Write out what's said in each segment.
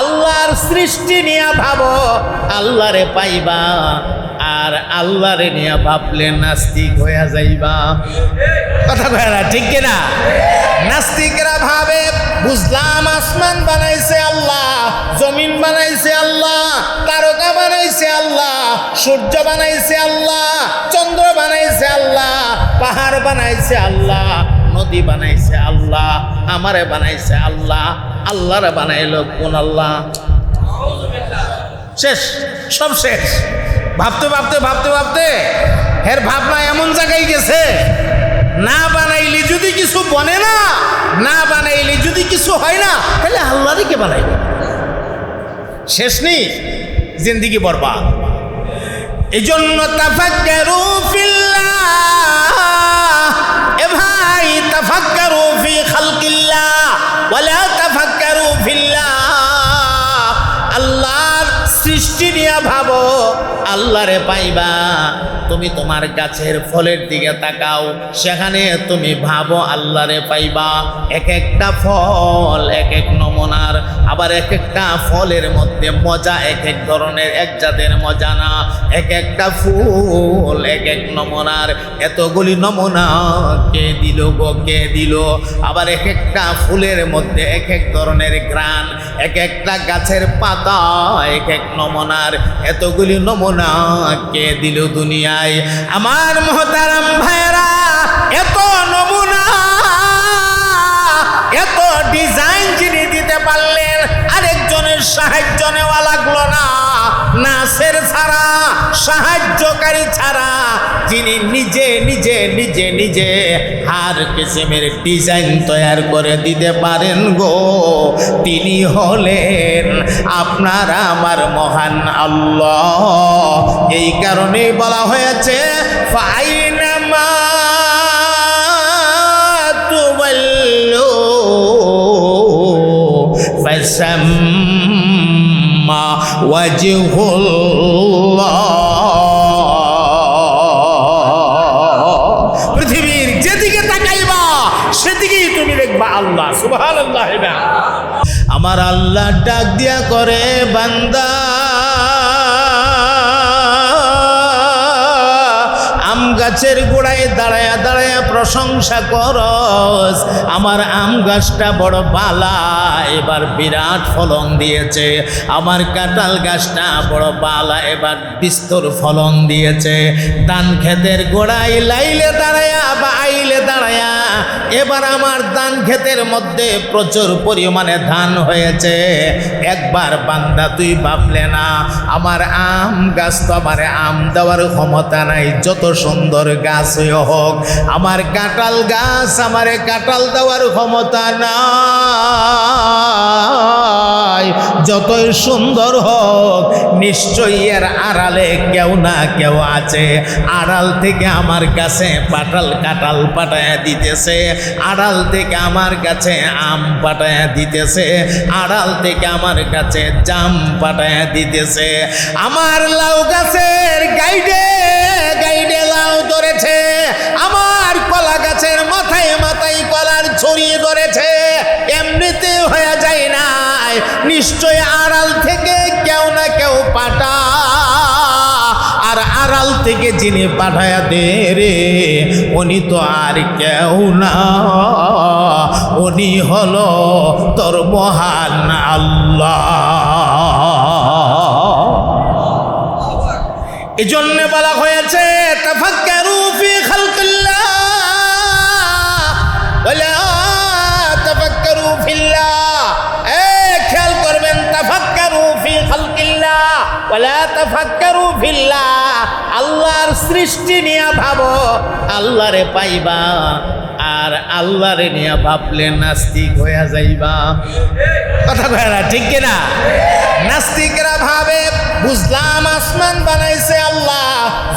আল্লাহর সৃষ্টি নিয়ে ভাবো, আল্লাহরে পাইবা, আর আল্লাহরে নিয়ে ভাবলে নাস্তিক হইয়া যাইবা। কথা কয় ঠিক কিনা? নাস্তিকরা ভাবে, বুঝলাম আসমান বানাইছে আল্লাহ, জমিন বানাইছে আল্লাহ, তারকা বানাইছে আল্লাহ, সূর্য বানাইছে আল্লাহ, চন্দ্র বানাইছে আল্লাহ, পাহাড় বানাইছে আল্লাহ নদী বানাইছে আল্লাহ, আমারে বানাইছে আল্লাহ, আল্লাহরে বানাইলো কোন আল্লাহ? শেষ, সব শেষ। ভাবতে ভাবতে ভাবতে ভাবতে এর ভাবনা এমন জায়গায় গেছে, না বানাইলে যদি কিছু বনে না না বানাইলে যদি কিছু হয় না, তাহলে আল্লাহরই কে বানাইবে? শেষ নেই জিন্দিগি বরবাদ। এই জন্য তাফাক্কারু ফিল্লাহ। আল্লাহর সৃষ্টি নিয়ে ভাবো, আল্লাহরে পাইবা। তুমি তোমার গাছের ফলের দিকে তাকাও, সেখানে তুমি ভাবো আল্লাহরে পাইবা। এক একটা ফল, এক এক নমুনার, আবার এক একটা ফলের মধ্যে মজা এক এক ধরনের, এক জাতের মজা না। এক একটা ফুল, এক এক নমুনার, এতগুলি নমুনা কে দিল গো, কে দিল? আবার এক একটা ফুলের মধ্যে এক এক ধরনের গ্রান এক একটা গাছের পাতা, এক এক নমুনার এতগুলি নমুনা কে দিল দুনিয়ায়? আমার মহতারাম ভাইরা এত নমুনা, এত ডিজাইন যিনি দিতে পারলেন, আরেকজনের সাহায্য নেওয়া লাগল না। নাসের ছাড়া, সাহায্যকারী ছাড়া যিনি নিজে নিজে নিজে নিজে হার কিসিমের ডিজাইন তৈরি করে দিতে পারেন গো তিনি হলেন আপনার আমার মহান আল্লাহ এই কারণেই বলা হয়েছে ফাইনামা تولوا فسمى وجه الله আল্লাহ ডাক দিয়া করে, বান্দা, আম গাছের গোড়ায় দাঁড়ায়া দাঁড়ায়া প্রশংসা করস। আমার আম গাছটা বড় বালা, এবার বিরাট ফলন দিয়েছে। আমার কাঁঠাল গাছটা বড় বালা, এবার বিস্তর ফলন দিয়েছে। ধান ক্ষেতের গোড়ায় লাইলে দাঁড়ায়া এবার আমার ধান ক্ষেতের মধ্যে প্রচুর পরিমাণে ধান হয়েছে। একবার বান্দা তুই ভাবলে না, আমার আম গাছ তো আমার আম দেওয়ার ক্ষমতা নাই, যত সুন্দর গাছ হোক, আমার কাঁঠাল গাছ আমার কাঁঠাল দেওয়ার ক্ষমতা নাই। যতই সুন্দর হোক, নিশ্চয়ই এর আড়ালে কেউ না কেউ আছে। আড়াল থেকে আমার কাছে পাটাল কাঁঠাল পাঠায় দিতেছে। আড়াল থেকে আমার কাছে আম পাঠায় দিতেছে। আড়াল থেকে আমার কাছে জাম পাঠায় দিতেছে। আমার লাউ গাছের গাইডে গাইডে লাউ ধরেছে, আমার কলা গাছের মাথায় মাথায় কলার ছড়িয়ে ধরেছে। এমনিতে হয়ে যায় নাই, নিশ্চয় আড়াল থেকে কেউ না কেউ পাটা। আর আড়াল থেকে যিনি পাঠায়া দে রে, উনি তো আর কেউ না। উনি হলো তোর মহান আল্লাহ। এই জন্য বলা হয়েছে এ, খেয়াল করবেন আল্লাহর সৃষ্টি নিয়ে ভাবো, আল্লাহরে পাইবা আর আল্লাহরে নিয়ে ভাবলে নাস্তিক হইয়া যাইবা। কথা কয় ঠিক কিনা? নাস্তিকরা ভাবে বুঝলাম আসমান বানাইছে আল্লাহ,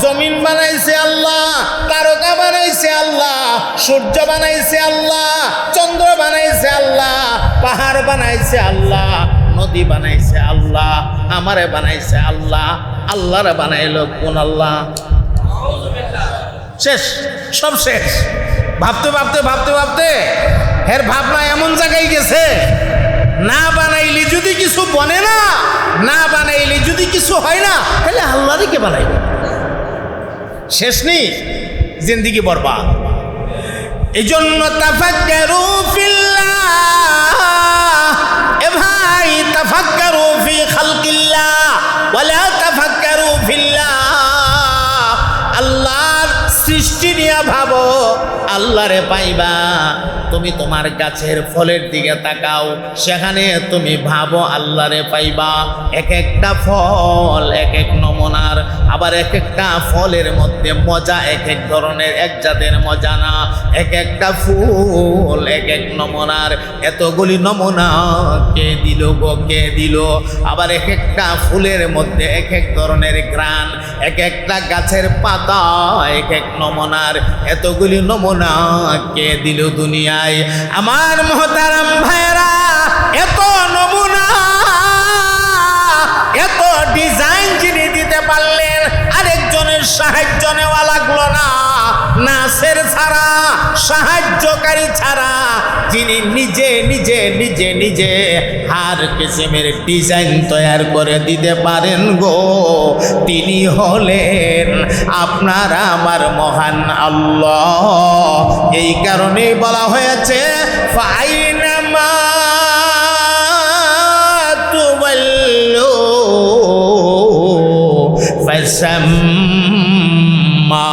জমিন বানাইছে আল্লাহ, তারকা বানাইছে আল্লাহ, সূর্য বানাইছে আল্লাহ, চন্দ্র বানাইছে আল্লাহ, পাহাড় বানাইছে আল্লাহ, নদী বানাইছে আল্লাহ, আমারে বানাইছে আল্লাহ, আল্লাহরে বানাইলো কোন আল্লাহ? শেষ, সব শেষ। ভাবতে ভাবতে ভাবতে ভাবতে এর ভাবনা এমন জায়গায় গেছে না বানাইলে যদি কিছু বনে না না বানাইলে যদি কিছু হয় না, তাহলে আল্লাহ কে বানাইবে? শেষ নেই জিন্দিগি বরবাদ। এই জন্য তাফাক্কারু ফিল্লাহ। এ ভাই, তাফাক্কারু ফি খালকিল্লাহ। ওয়ালা সৃষ্টি নিয়ে ভাবো, আল্লাহরে পাইবা। তুমি তোমার গাছের ফলের দিকে তাকাও, সেখানে তুমি ভাবো আল্লাহরে পাইবা। এক একটা ফল, এক এক নমুনার, আবার এক একটা ফলের মধ্যে মজা এক এক ধরনের, এক জাতের মজা না। এক একটা ফুল, এক এক নমুনার, এতগুলি নমুনা কে দিল গো, কে দিল? আবার এক একটা ফুলের মধ্যে এক এক ধরনের গ্রান এক একটা গাছের পাতা, এক এক নমুনার এতগুলি নমুনা কে দিল দুনিয়ায়? আমার মহতারাম ভাইরা এত নমুনা ছাড়া, সাহায্যকারী ছাড়া, যিনি নিজে নিজে নিজে নিজে হার কিসিমের ডিজাইন তৈরি করে দিতে পারেন গো, তিনি হলেন আপনার আমার মহান আল্লাহ। এই কারণেই বলা হয়েছে, ফাইনামা তুবল্লু ফসম আম্মা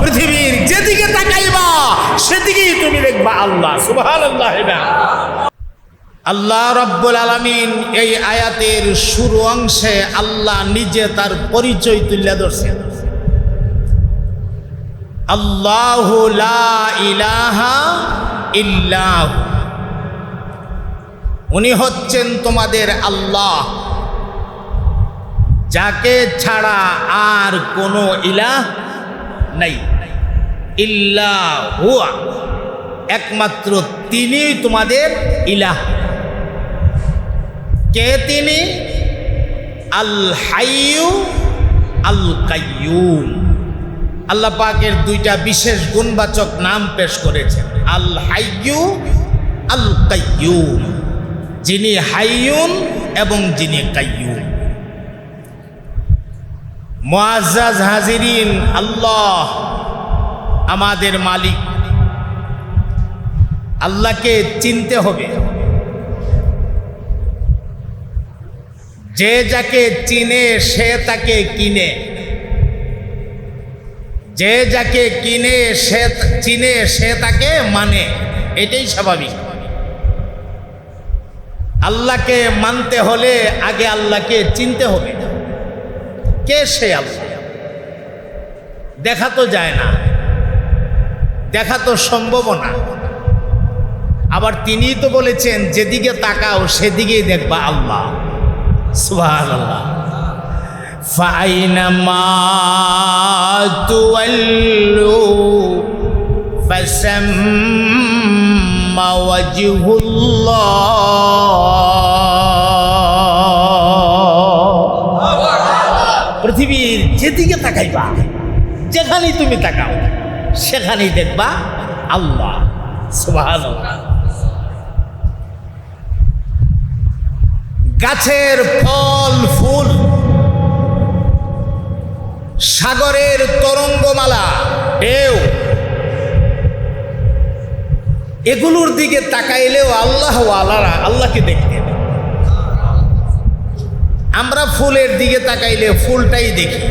পৃথিবীর যেদিকে তাকাইবা, সেদিকেই তুমি দেখবা আল্লাহ সুবাহ আল্লাহ আল্লাহ রব্বুল আলমিন এই আয়াতের শুরু অংশে আল্লাহ নিজে তার পরিচয় তুলে ধরছেন আল্লাহ ইলাহা ইল্লাহ। উনি হচ্ছেন তোমাদের আল্লাহ। যাকে ছাড়া আর কোনো ইলাহ নাই। ইল্লাহ হুয়া। একমাত্র তিনি তোমাদের ইলাহ। কে তিনি? আল হাইয়ু আল কাইয়ুম আল্লাহ পাকের দুইটা বিশেষ গুণবাচক নাম পেশ করেছেন। আল হাইয়ু আল কাইয়ুম যিনি হাইয়ুন এবং যিনি কাইয়ুম। মুআজ্জাজ হাজিরিন, আল্লাহ আমাদের মালিক। আল্লাহকে চিনতে হবে। যে যাকে চিনে, সে তাকে কিনে। যে যাকে কিনে, সে চিনে, সে তাকে মানে। এটাই স্বাভাবিক। আল্লাহকে মানতে হলে আগে আল্লাহকে চিনতে হবে কে সে আল্লাহ দেখা তো যায় না দেখা তো সম্ভব না আবার তিনিই তো বলেছেন যেদিকে তাকাও সেদিকেই দেখবা আল্লাহ সুবাহ আল্লাহ فأينما تولوا فثم وجه الله পৃথিবীর যেদিকে তাকাইবা যেখানেই তুমি তাকাও সেখানেই দেখবা আল্লাহ সুবহানাল্লাহ গাছের ফল ফুল সাগরের তরঙ্গমালা ঢেউ এগুলোর দিকে তাকাইলেও আল্লাহ আল্লাহরা আল্লাহকে দেখতে আমরা ফুলের দিকে তাকাইলে ফুলটাই দেখি।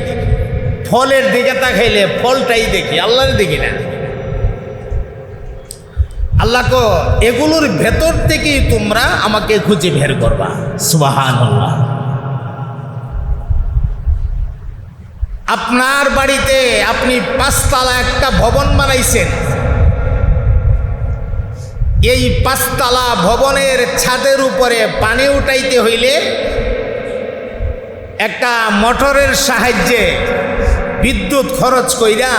ফলের দিকে তাকাইলে ফলটাই দেখি। আল্লাহর দেখি না। আল্লাহ কো, এগুলোর ভেতর থেকেই তোমরা আমাকে খুঁজে বের করবা। সুবাহান আল্লাহ আপনার বাড়িতে আপনি পাঁচতলা একটা ভবন বানাইছেন। এই পাঁচতলা ভবনের ছাদের উপরে পানি উঠাইতে হইলে একটা মোটরের সাহায্যে বিদ্যুৎ খরচ কইরা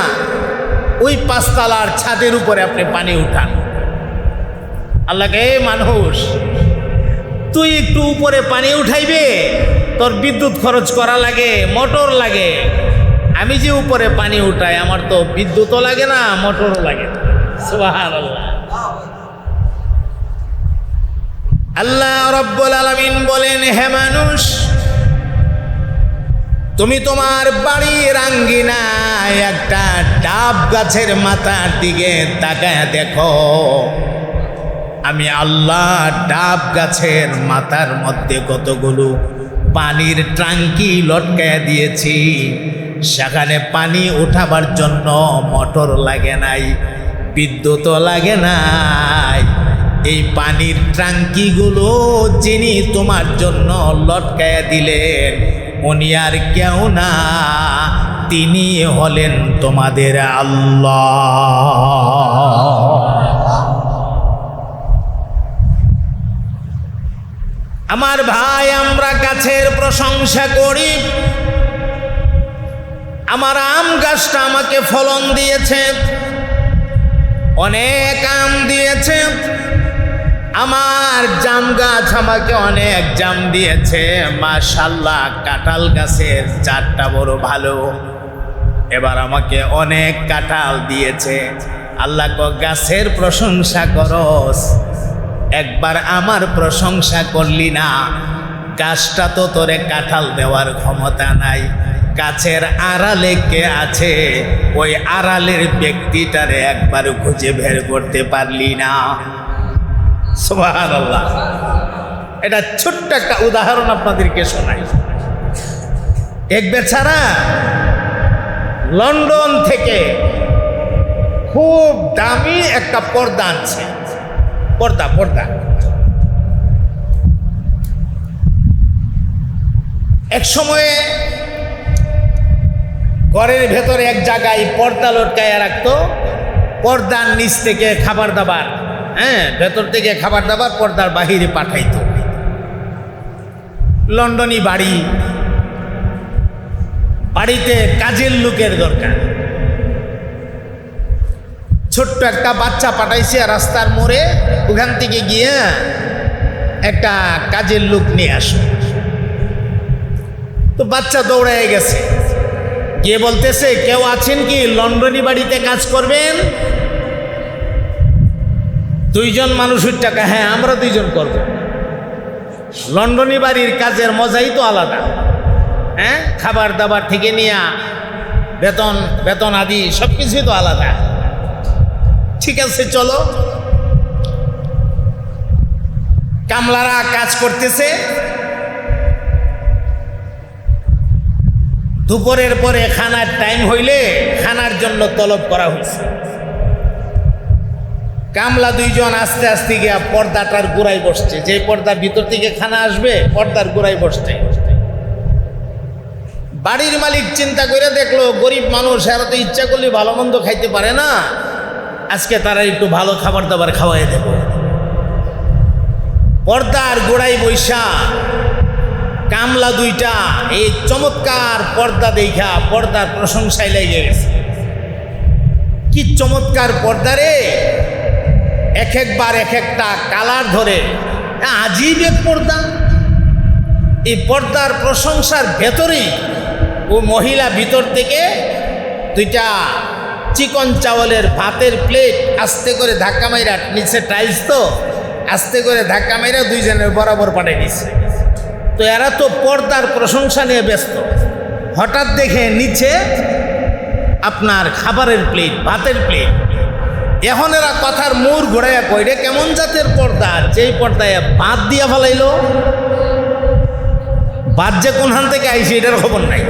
ওই পাঁচতলার ছাদের উপরে আপনি পানি উঠান। আল্লাহকে মানুষ, তুই একটু উপরে পানি উঠাইবে, তোর বিদ্যুৎ খরচ করা লাগে, মোটর লাগে। আমি যে উপরে পানি উঠাই, আমার তো বিদ্যুৎও লাগে না, মোটরও লাগে না। আল্লাহ রব্বুল আলামিন বলেন, হে মানুষ, তুমি তোমার বাড়ির আঙ্গিনায় একটা ডাব গাছের মাথার দিকে তাকায় দেখো। আমি আল্লাহ ডাব গাছের মাথার মধ্যে কতগুলো পানির ট্রাঙ্কি লটকায় দিয়েছি। সেখানে পানি উঠাবার জন্য মোটর লাগে নাই, বিদ্যুৎও লাগে নাই এই পানির ট্রাঙ্কিগুলো যিনি তোমার জন্য লটকায় দিলেন, উনি আর কেউ না, তিনি হলেন তোমাদের আল্লাহ। আমার ভাই, আমরা গাছের প্রশংসা করি। আমার আম গাছটা আমাকে ফলন দিয়েছে, অনেক আম দিয়েছে। আমার জাম গাছ আমাকে অনেক জাম দিয়েছে। মাশাল্লাহ কাঁঠাল গাছের চারটা বড় ভালো। এবার আমাকে অনেক কাঁঠাল দিয়েছে। আল্লাহ গাছের প্রশংসা করস। একবার আমার প্রশংসা করলি না। গাছটা তো তোরে কাঁঠাল দেওয়ার ক্ষমতা নাই। গাছের আড়ালে কে আছে? ওই আড়ালের ব্যক্তিটারে একবার খুঁজে বের করতে পারলি না। এটা ছোট্ট একটা উদাহরণ আপনাদেরকে শোনাই। এক বেচারা লন্ডন থেকে খুব দামি একটা পর্দা আনছে। পর্দা পর্দা। এক সময়ে ঘরের ভেতরে এক জায়গায় পর্দা লটকায় রাখতো। পর্দার নিচ থেকে খাবার দাবার হ্যাঁ ভেতর থেকে খাবার দাবার পর্দার বাহিরে পাঠাইতো। লন্ডনই বাড়ি, বাড়িতে কাজের লোকের দরকার। ছোট্ট একটা বাচ্চা পাঠাইছে রাস্তার মোড়ে, ওখান থেকে গিয়ে একটা কাজের লোক নিয়ে আসো। তো বাচ্চা দৌড়ায় গেছে। গিয়ে বলতেছে, কেউ আছেন কি? লন্ডনী বাড়িতে কাজ করবেন? দুইজন মানুষের টাকা হ্যাঁ আমরা দুইজন করব। লন্ডনী বাড়ির কাজের মজাই তো আলাদা। হ্যাঁ খাবার দাবার থেকে নিয়ে বেতন বেতন আদি সব কিছুই তো আলাদা। ঠিক আছে, চলো। কামলারা কাজ করতেছে। দুপুরের পরে খানার টাইম হইলে খানার জন্য তলব করা হয়েছে কামলা দুইজন আস্তে আস্তে গিয়া পর্দাটার গোড়ায় বসছে। যে পর্দার ভিতর থেকে খানা আসবে, পর্দার গোড়ায় বসছে। বাড়ির মালিক চিন্তা করে দেখল, গরিব মানুষ, এরা তো ইচ্ছা করলে ভালো মন্দ খাইতে পারে না। আজকে তারা একটু ভালো খাবার দাবার খাওয়াই দেব। পর্দার গোড়ায় বৈশা, কামলা দুইটা, এই চমৎকার পর্দা দেখা পর্দার প্রশংসায় লেগে গেছে। কি চমৎকার পর্দা রে! এক একবার এক একটা কালার ধরে। আজীব এক পর্দা, এই পর্দার প্রশংসার ভেতরেই ও মহিলা ভিতর থেকে দুইটা চিকন চাওয়ালের ভাতের প্লেট আস্তে করে ধাক্কা মাইরা নিচে টাইলস তো, আস্তে করে ধাক্কা মাইরা দুইজনের বরাবর পাঠিয়ে দিচ্ছে তো এরা তো পর্দার প্রশংসা নিয়ে ব্যস্ত। হঠাৎ দেখে নিচে আপনার খাবারের প্লেট ভাতের প্লেট এখন এরা কথার মোড় ঘোরাইয়া কইরে কেমন জাতের পর্দা? যেই পর্দায় বাদ দিয়া ফেলাইলো বাদ যে কোনখান থেকে আইসি এটার খবর নাই।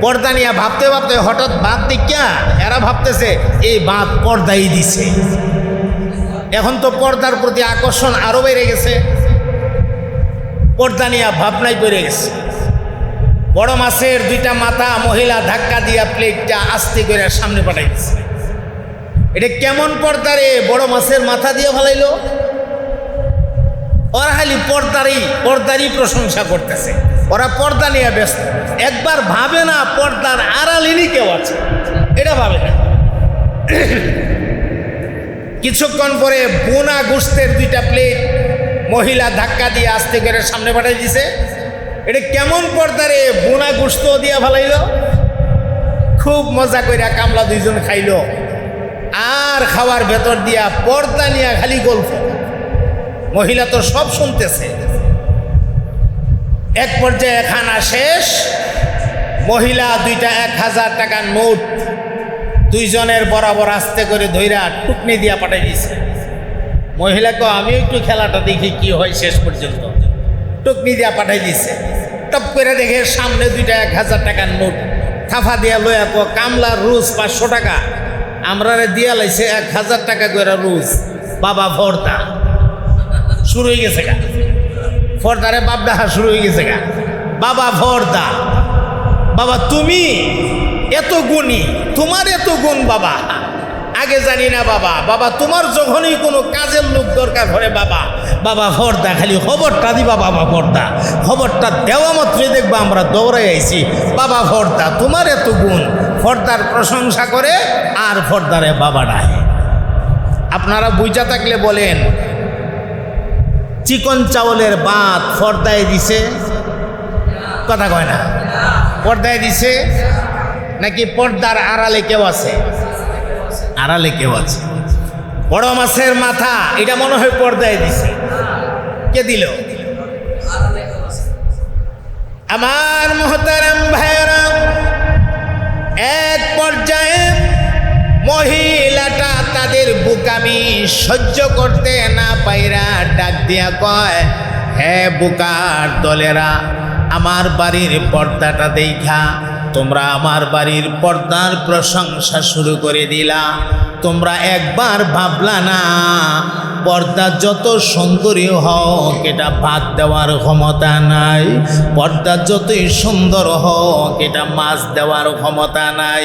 পর্দা নিয়ে ভাবতে ভাবতে হঠাৎ বাদ দিকা এরা ভাবতেছে, এই বাদ পর্দাই দিছে। এখন তো পর্দার প্রতি আকর্ষণ আরও বেড়ে গেছে। পর্দা নিয়ে ভাবনায় পড়ে গেছে। বড় মাছের দুইটা মাথা মহিলা ধাক্কা দিয়া প্লেটটা আস্তে করে সামনে পাঠাই এটা কেমন পর্দা রে বড় মাছের মাথা দিয়ে ফেলাইলো? ওরা খালি পর্দারই পর্দারই প্রশংসা করতেছে। ওরা পর্দা নিয়ে ব্যস্ত। একবার ভাবে না পর্দার আড়ালিনই কেউ আছে। এটা ভাবে না। কিছুক্ষণ পরে বোনা গোস্তের দুইটা প্লেট মহিলা ধাক্কা দিয়ে আস্তে করে সামনে পাঠাই দিছে। এটা কেমন পর্দারে বোনা গোস্ত দিয়া ফেলাইল? খুব মজা কইরা কামলা দুইজন খাইলো। আর খাওয়ার ভেতর দিয়া পর্দা নিয়া খালি গল্প। মহিলা তো সব শুনতেছে। এক পর্যায়ে খানা শেষ, মহিলা দুইটা এক হাজার টাকার নোট দুইজনের বরাবর আস্তে করে ধইরা টুকনি দিয়া পাঠাই দিয়েছে মহিলাকে আমি একটু খেলাটা দেখি কি হয় শেষ পর্যন্ত। টুকনি দিয়া পাঠাই দিছে। টপ করে দেখে সামনে দুইটা এক হাজার টাকার নোট। থাফা দিয়া লয়া কো কামলার রুজ পাঁচশো টাকা। আমরা দিয়া লাইছে এক হাজার টাকা করে রুজ। বাবা ভর্তা শুরু হয়ে গেছে গা। ফর্দারে বাপ দেখা শুরু হয়ে গেছে গা। বাবা, ফর্দা। বাবা, তুমি এত গুণী, তোমার এত গুণ বাবা। আগে জানি না বাবা। বাবা, তোমার যখনই কোনো কাজের লোক দরকার হয় বাবা। বাবা, ফর্দা, খালি খবরটা দিবা বাবা, ফর্দা। খবরটা দেওয়া মাত্রই দেখবা আমরা দৌড়াই আইছি। বাবা, ফর্দা, তোমার এত গুণ। ফর্দার প্রশংসা করে আর ফর্দারে বাবা ডাহে আপনারা বুঝা থাকলে বলেন, চিকন চাউলের বাত ফর্দায় দিছে? কথা কয় না। পর্দায় দিছে? নাকি পর্দার আড়ালে কেউ আছে? আড়ালে কেউ আছে। বড় মাছের মাথা, এটা মনে হয় পর্দায় দিছে। কে দিল? আমার মহতারাম ভাইরাম সহ্য করতে না পাইরা ডাক দিয়া কয়, হে বুকার দলেরা, আমার বাড়ির পর্দাটা দেখা তোমরা আমার বাড়ির পর্দার প্রশংসা শুরু করে দিলা। তোমরা একবার ভাবলা না পর্দা যত সুন্দরী হোক এটা ভাত দেওয়ার ক্ষমতা নাই। পর্দা যতই সুন্দর হোক, এটা মাছ দেওয়ার ক্ষমতা নাই।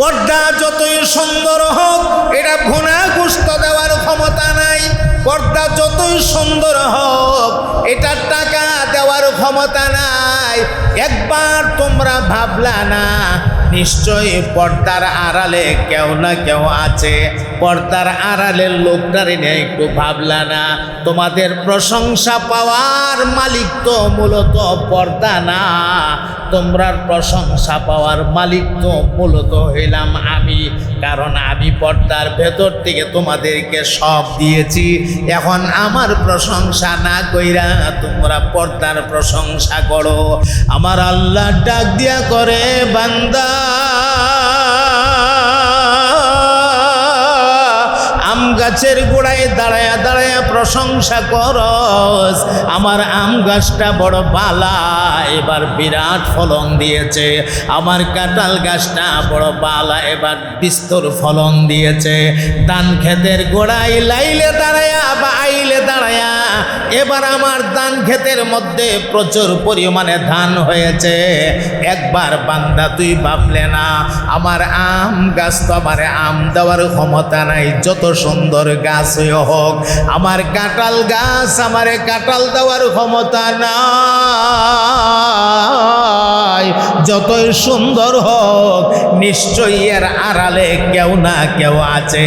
পর্দা যতই সুন্দর হোক, এটা ভুনা গুস্ত দেওয়ার ক্ষমতা নাই। পর্দা যতই সুন্দর হোক, এটা টাকা দেওয়ার ক্ষমতা নাই। একবার তোমরা ভাবলা না, নিশ্চয়ই পর্দার আড়ালে কেউ না কেউ আছে। পর্দার আড়ালের লোকটারে নিয়ে একটু ভাবলা না। তোমাদের প্রশংসা পাওয়ার মালিক তো মূলত পর্দা না। তোমরা প্রশংসা পাওয়ার মালিক তো মূলত হইলাম আমি, কারণ আমি পর্দার ভেতর থেকে তোমাদেরকে সব দিয়েছি। এখন আমার প্রশংসা না কইরা তোমরা পর্দার প্রশংসা করো। আমার আল্লাহ ডাক দিয়া করে বান্দা। আম গাছের গোড়ায় দাঁড়ায়া দাঁড়ায়া প্রশংসা করস। আমার আম গাছটা বড় বালা, এবার বিরাট ফলন দিয়েছে। আমার কাঁঠাল গাছটা বড় বালা, এবার বিস্তর ফলন দিয়েছে। ধান খেতের গোড়ায় লাইলে দাঁড়ায়া বা আইলে দাঁড়ায়া এবার আমার ধান ক্ষেতের মধ্যে প্রচুর পরিমাণে ধান হয়েছে। একবার বান্দা তুই ভাবলে না, আমার আম গাছ তো আমার আম দেওয়ার ক্ষমতা নাই, যত সুন্দর গাছ হোক, আমার কাঁঠাল গাছ আমার কাঁঠাল দেওয়ার ক্ষমতা নাই। যতই সুন্দর হোক, নিশ্চয়ই এর আড়ালে কেউ না কেউ আছে।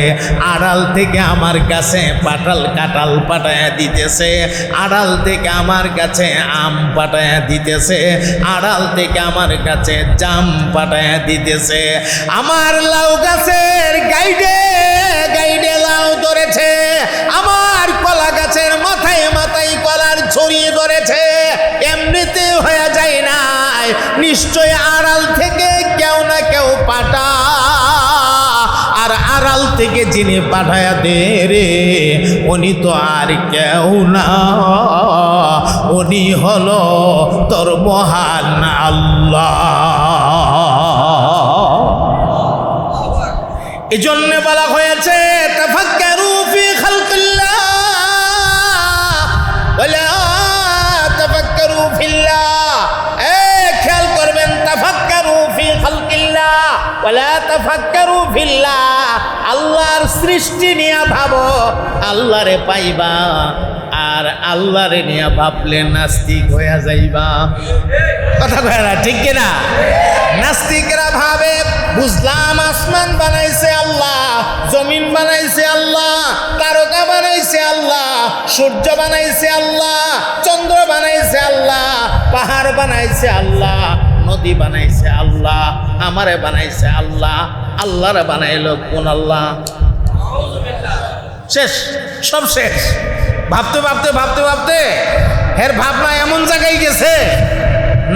আড়াল থেকে আমার কাছে পাটাল কাঁঠাল পাঠায় দিতেছে। আড়াল থেকে আমার কাছে আম পাঠায় দিতেছে, আড়াল থেকে আমার কাছে জাম পাঠায় দিতেছে। আমার লাউ গাছের গাইডে গাইডে লাউ ধরেছে। আমার কলা গাছের মাথায় মাথায় কলার ছড়িয়ে ধরেছে। এমনিতে হয়ে যায় নাই, নিশ্চয় আড়াল থেকে কেউ না কেউ আর আড়াল থেকে যিনি পাঠায়া দে রে, উনি তো আর কেউ না। উনি হলো তোর মহান আল্লাহ। এই জন্য বলা হয়েছে, তাফাক্কারু আল্লাহর সৃষ্টি নিয়ে ভাবো, আল্লাহরে পাইবা আর আল্লাহরে নিয়ে ভাবলে নাস্তিক হয়ে যাইবা। কথা কয় ঠিক কিনা? নাস্তিকরা ভাবে, বুঝলাম আসমান বানাইছে আল্লাহ, জমিন বানাইছে আল্লাহ, তারকা বানাইছে আল্লাহ, সূর্য বানাইছে আল্লাহ, চন্দ্র বানাইছে আল্লাহ, পাহাড় বানাইছে আল্লাহ নদী বানাইছে আল্লাহ, আমারে বানাইছে আল্লাহ, আল্লাহরে বানাইলো কোন আল্লাহ? শেষ, সব শেষ। ভাবতে ভাবতে ভাবতে ভাবতে এর ভাবনা এমন জায়গায় গেছে,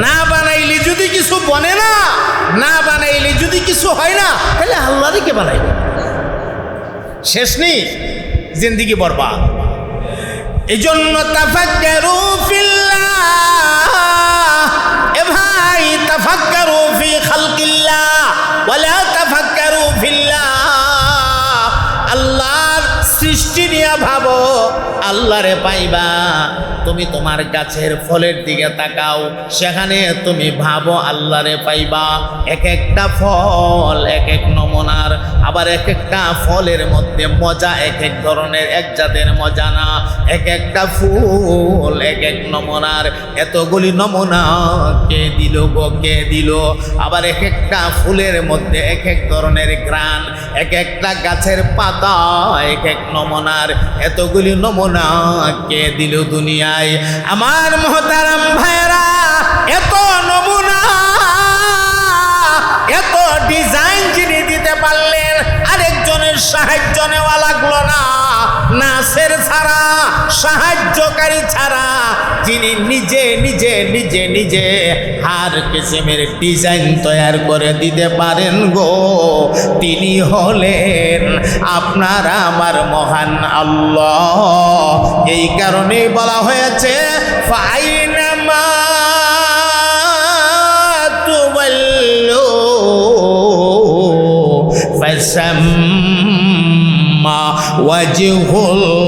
না বানাইলে যদি কিছু বনে না না বানাইলে যদি কিছু হয় না, তাহলে আল্লাহরই কে বানাইবে? শেষ নেই, জিন্দিগি বরবাদ। এই জন্য তাফাক্কারু ফিল্লাহ। ভাই তাফাক্কারু ফি খালকিল্লাহ ওয়ালা তাফাক্কারু ফিল্লাহ নিয়ে ভাবো, আল্লাহরে পাইবা। তুমি তোমার গাছের ফলের দিকে তাকাও, সেখানে তুমি ভাবো আল্লাহরে পাইবা। এক একটা ফল, এক এক নমুনার, আবার এক একটা ফলের মধ্যে মজা, এক এক ধরনের, এক জাতের মজা না। এক একটা ফুল, এক এক নমুনার, এতগুলি নমুনা কে দিল গো, কে দিল? আবার এক একটা ফুলের মধ্যে এক এক ধরনের গ্রান এক একটা গাছের পাতা, এক এক নমুনার এতগুলি নমুনা কে দিল দুনিয়ায়? আমার মহতারাম ভাইরা এত নমুনা, এত ডিজাইন যিনি দিতে পারলেন, আরেকজনের সাহায্য নেওয়া লাগল না। নাসের ছাড়া, সাহায্যকারী ছাড়া, যিনি নিজে নিজে নিজে নিজে হার কিসিমের ডিজাইন তৈয়ার করে দিতে পারেন গো, তিনি হলেন আপনার আমার মহান আল্লাহ। এই কারণেই বলা হয়েছে, ফাইনামা তুমল্লো আম্মা ওয়াজহুল্লাহ।